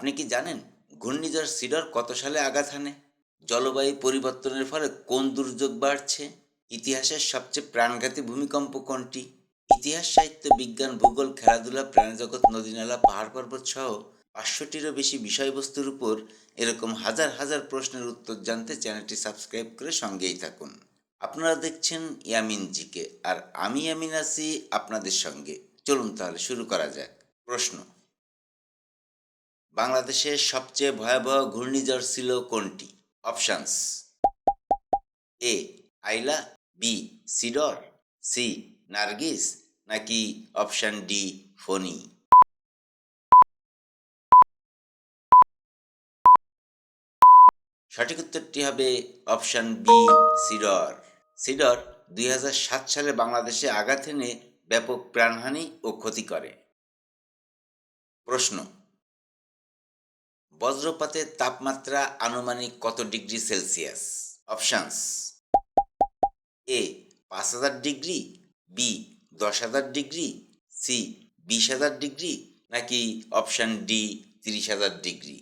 আপনি কি জানেন ঘূর্ণিঝড় সিডর কত সালে আঘাত হানে? জলবায়ু পরিবর্তনের ফলে কোন দুর্যোগ বাড়ছে? ইতিহাসের সবচেয়ে প্রাণঘাতী ভূমিকম্প কোনটি? ইতিহাস, সাহিত্য, বিজ্ঞান, ভূগোল, খেলাধুলা, প্রাণীজগৎ, নদীনালা, পাহাড় পর্বত সহ পাঁচশোটিরও বেশি বিষয়বস্তুর উপর এরকম হাজার হাজার প্রশ্নের উত্তর জানতে চ্যানেলটি সাবস্ক্রাইব করে সঙ্গেই থাকুন। আপনারা দেখছেন ইয়ামিন জিকে, আর আমি ইয়ামিন আছি আপনাদের সঙ্গে। চলুন তাহলে শুরু করা যাক। প্রশ্ন বাংলাদেশের সবচেয়ে ভয়াবহ ঘূর্ণিঝড় ছিল কোনটি? Options A, Aila, B, Sidr, C, Nargis, নাকি অপশান ডি, ফনি? সঠিক উত্তরটি হবে অপশান বি, সিডর। সিডর দুই হাজার সাত সালে বাংলাদেশে আঘাত এনে ব্যাপক প্রাণহানি ও ক্ষতি করে। প্রশ্ন বজ্রপাতের তাপমাত্রা আনুমানিক কত ডিগ্রি সেলসিয়াস? অপশানস। এ, পাঁচ হাজার ডিগ্রি, বি, দশ হাজার ডিগ্রি, সি, বিশ হাজার ডিগ্রি, নাকি অপশান ডি, তিরিশ হাজার ডিগ্রি?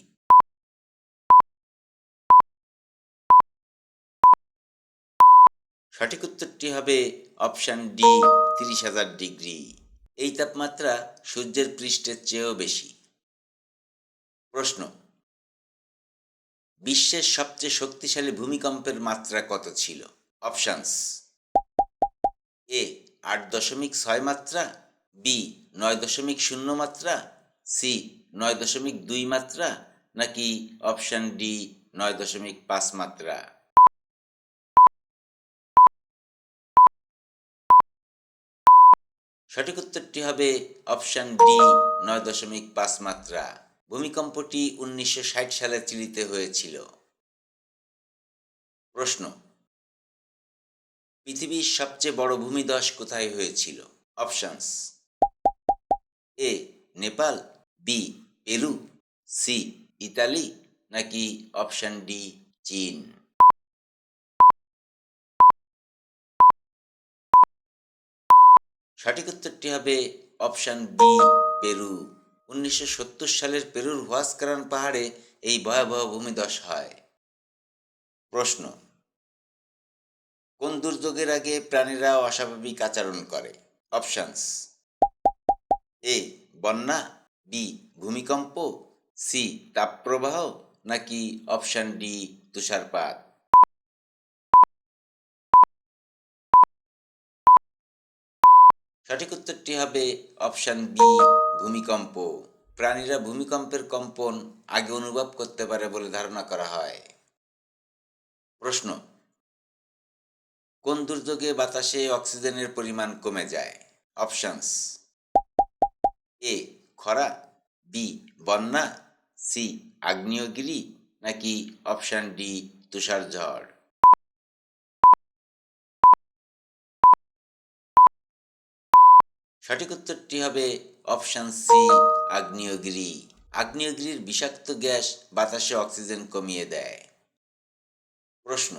সঠিক উত্তরটি হবে অপশান ডি, তিরিশ হাজার ডিগ্রি। এই তাপমাত্রা সূর্যের পৃষ্ঠের চেয়েও বেশি। প্রশ্ন বিশ্বের সবচেয়ে শক্তিশালী ভূমিকম্পের মাত্রা কত ছিল? অপশানস এ, আট দশমিক ছয় মাত্রা, বি, নয় দশমিক শূন্য মাত্রা, সি, নয় দশমিক দুই মাত্রা, নাকি অপশান ডি, নয় দশমিক পাঁচ মাত্রা? সঠিক উত্তরটি হবে অপশান ডি, নয় দশমিক পাঁচ মাত্রা। ভূমিকম্পটি উনিশশো ষাট সালে চিলিতে হয়েছিল। প্রশ্ন, পৃথিবীর সবচেয়ে বড় ভূমিধস কোথায় হয়েছিল? Options, A, Nepal, B, Peru, C, Italy, নাকি অপশান ডি, চীন? সঠিক উত্তরটি হবে অপশান বি পেরু। উনিশশো সত্তর সালের পেরুর হুয়াসকারান পাহাড়ে এই ভয়াবহ ভূমিধস হয়। প্রশ্ন, কোন দুর্যোগের আগে প্রাণীরা অস্বাভাবিক আচরণ করে? অপশানস, এ, বন্যা, বি, ভূমিকম্প, সি, তাপপ্রবাহ, নাকি অপশান ডি, তুষারপাত? সঠিক উত্তরটি হবে অপশান বি। ভূমিকম্প। প্রাণীরা ভূমিকম্পের কম্পন আগে অনুভব করতে পারে বলে ধারণা করা হয়। প্রশ্ন, কোন দুর্যোগে বাতাসে অক্সিজেনের পরিমাণ কমে যায়? অপশানস, এ, খরা, বি, বন্যা, সি, আগ্নেয়গিরি, নাকি অপশান ডি তুষার ঝড় সঠিক উত্তরটি হবে অপশান সি, আগ্নেয়গিরি। আগ্নেয়গিরির বিষাক্ত গ্যাস বাতাসে অক্সিজেন কমিয়ে দেয়। প্রশ্ন,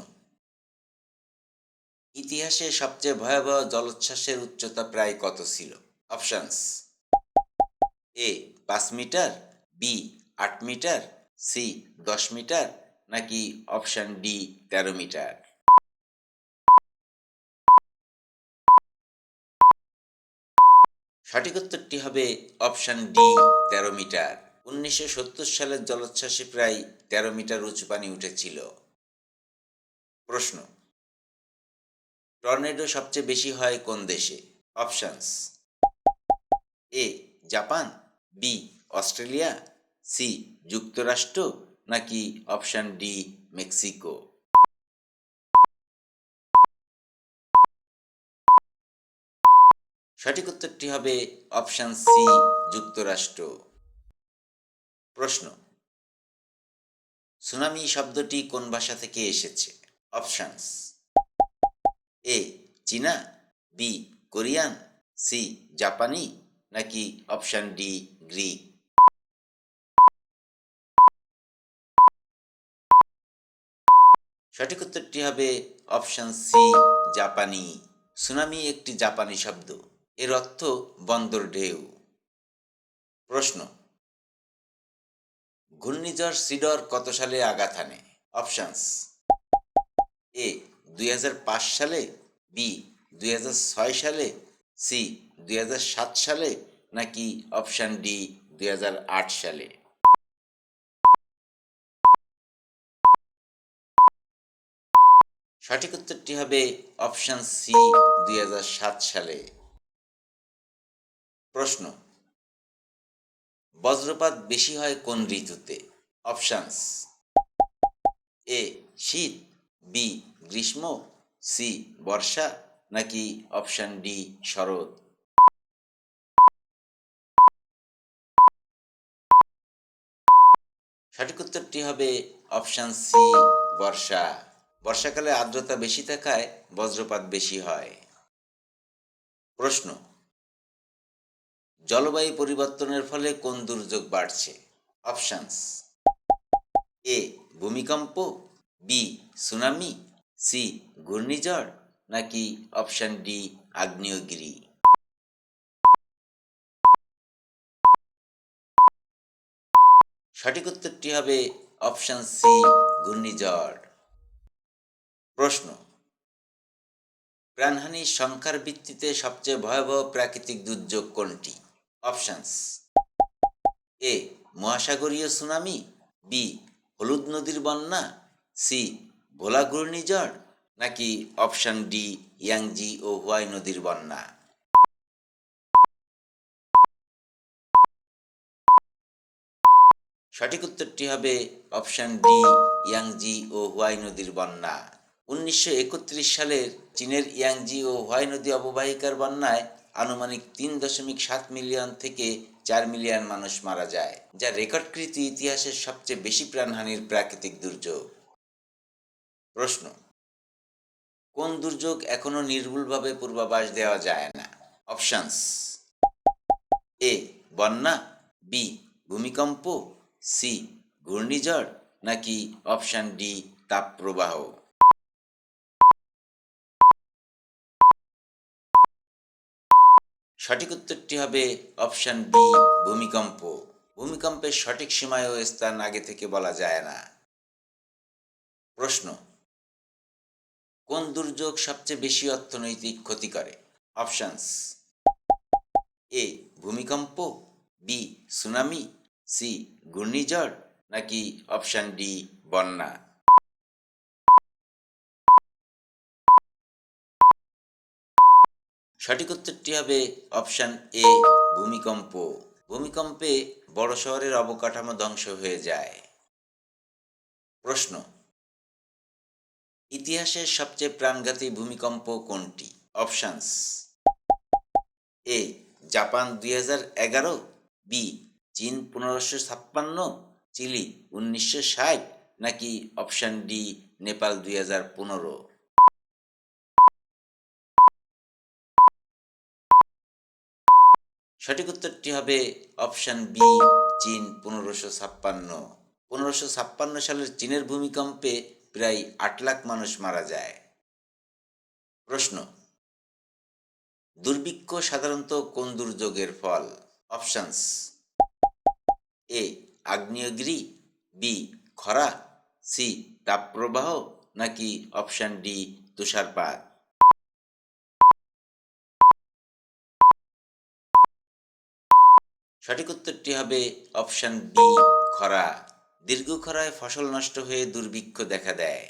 ইতিহাসে সবচেয়ে ভয়াবহ জলোচ্ছ্বাসের উচ্চতা প্রায় কত ছিল? অপশানস এ, পাঁচ মিটার, বি, আট মিটার, সি, দশ মিটার, নাকি অপশান ডি, তেরো মিটার? সঠিক উত্তরটি হবে অপশান ডি, তেরো মিটার। উনিশশো সত্তর সালের জলোচ্ছ্বাসে প্রায় তেরো মিটার উঁচু পানি উঠেছিল। প্রশ্ন, টর্নেডো সবচেয়ে বেশি হয় কোন দেশে? Options, A, Japan, B, Australia, C, যুক্তরাষ্ট্র, নাকি অপশান ডি, মেক্সিকো? সঠিক উত্তরটি হবে অপশান সি, যুক্তরাষ্ট্র। প্রশ্ন, সুনামি শব্দটি কোন ভাষা থেকে এসেছে? অপশানস এ, চীনা, বি, কোরিয়ান, সি, জাপানি, নাকি অপশান ডি, গ্রিক? সঠিক উত্তরটি হবে অপশান সি, জাপানি। সুনামি একটি জাপানি শব্দ। এর অর্থ বন্দর ঢেউ। প্রশ্ন, ঘূর্ণিঝড় সিডর কত সালে আঘাত হানে? অপশানস, এ, দুই সালে, বি, দুই সালে, সি, দুই সালে, নাকি অপশান ডি, দুই হাজার আট সালে? সঠিক উত্তরটি হবে অপশান সি, দুই হাজার সাত সালে। প্রশ্ন। বজ্রপাত বেশি হয় কোন ঋতুতে? অপশানস। এ, শীত, বি, গ্রীষ্ম, সি, বর্ষা, নাকি অপশান ডি, শরৎ? সঠিক উত্তরটি হবে অপশান সি, বর্ষা। বর্ষাকালে আর্দ্রতা বেশি থাকায় বজ্রপাত বেশি হয়। প্রশ্ন জলবায়ু পরিবর্তনের ফলে কোন দুর্যোগ বাড়ছে? অপশানস। এ, ভূমিকম্প, বি, সুনামি, সি, ঘূর্ণিঝড়, নাকি অপশান ডি, আগ্নেয়গিরি? সঠিক উত্তরটি হবে অপশান সি, ঘূর্ণিঝড়। প্রশ্ন। প্রাণহানির সংখ্যার ভিত্তিতে সবচেয়ে ভয়াবহ প্রাকৃতিক দুর্যোগ কোনটি? অপশানস এ মহাসাগরীয় সুনামি। বি হলুদ নদীর বন্যা। সি ভোলা ঘূর্ণিঝড়। নাকি অপশান ডি ইয়াংজি ও হুয়াই নদীর বন্যা। সঠিক উত্তরটি হবে অপশান ডি ইয়াংজি ও হুয়াই নদীর বন্যা। উনিশশো একত্রিশ সালের চীনের ইয়াংজি ও হুয়াই নদী অববাহিকার বন্যায় আনুমানিক তিন দশমিক সাত মিলিয়ন থেকে চার মিলিয়ন মানুষ মারা যায়, যা রেকর্ডকৃত ইতিহাসের সবচেয়ে বেশি প্রাণহানির প্রাকৃতিক দুর্যোগ। প্রশ্ন, কোন দুর্যোগ এখনও নির্ভুলভাবে পূর্বাভাস দেওয়া যায় না? অপশানস, এ, বন্যা, বি, ভূমিকম্প, সি, ঘূর্ণিঝড়, নাকি অপশান ডি, তাপপ্রবাহ? সঠিক উত্তরটি হবে অপশান বি, ভূমিকম্প। ভূমিকম্পের সঠিক সময় ও স্থান আগে থেকে বলা যায় না। প্রশ্ন, কোন দুর্যোগ সবচেয়ে বেশি অর্থনৈতিক ক্ষতি করে? অপশানস, এ, ভূমিকম্প, বি, সুনামি, সি, ঘূর্ণিঝড়, নাকি অপশান ডি, বন্যা? সঠিক উত্তরটি হবে অপশান এ, ভূমিকম্প। ভূমিকম্পে বড় শহরের অবকাঠামো ধ্বংস হয়ে যায়। প্রশ্ন, ইতিহাসের সবচেয়ে প্রাণঘাতী ভূমিকম্প কোনটি? অপশানস, এ, জাপান দুই হাজার এগারো, বি, চীন পনেরোশো ছাপ্পান্ন, চিলি উনিশশো ষাট, নাকি অপশান ডি, নেপাল দুই হাজার পনেরো? সঠিক উত্তরটি হবে অপশান বি, চীন পনেরোশো ছাপ্পান্ন। পনেরোশো ছাপ্পান্ন সালের চীনের ভূমিকম্পে প্রায় আট লাখ মানুষ মারা যায়। প্রশ্ন, দুর্ভিক্ষ সাধারণত কোন দুর্যোগের ফল? অপশানস, এ, আগ্নেয়গিরি, বি, খরা, সি, তাপপ্রবাহ, নাকি অপশান ডি, তুষারপাত? সঠিক উত্তরটি হবে অপশান বি, খরা। দীর্ঘ খরায় ফসল নষ্ট হয়ে দুর্ভিক্ষ দেখা দেয়।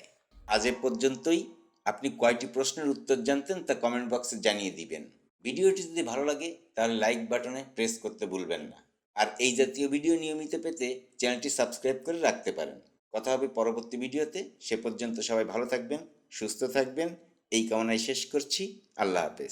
আজ এ পর্যন্তই। আপনি কয়টি প্রশ্নের উত্তর জানতেন তা কমেন্ট বক্সে জানিয়ে দিবেন। ভিডিওটি যদি ভালো লাগে, তাহলে লাইক বাটনে প্রেস করতে ভুলবেন না। আর এই জাতীয় ভিডিও নিয়মিত পেতে চ্যানেলটি সাবস্ক্রাইব করে রাখতে পারেন। কথা হবে পরবর্তী ভিডিওতে। সে পর্যন্ত সবাই ভালো থাকবেন, সুস্থ থাকবেন। এই কামনায় শেষ করছি। আল্লাহ হাফেজ।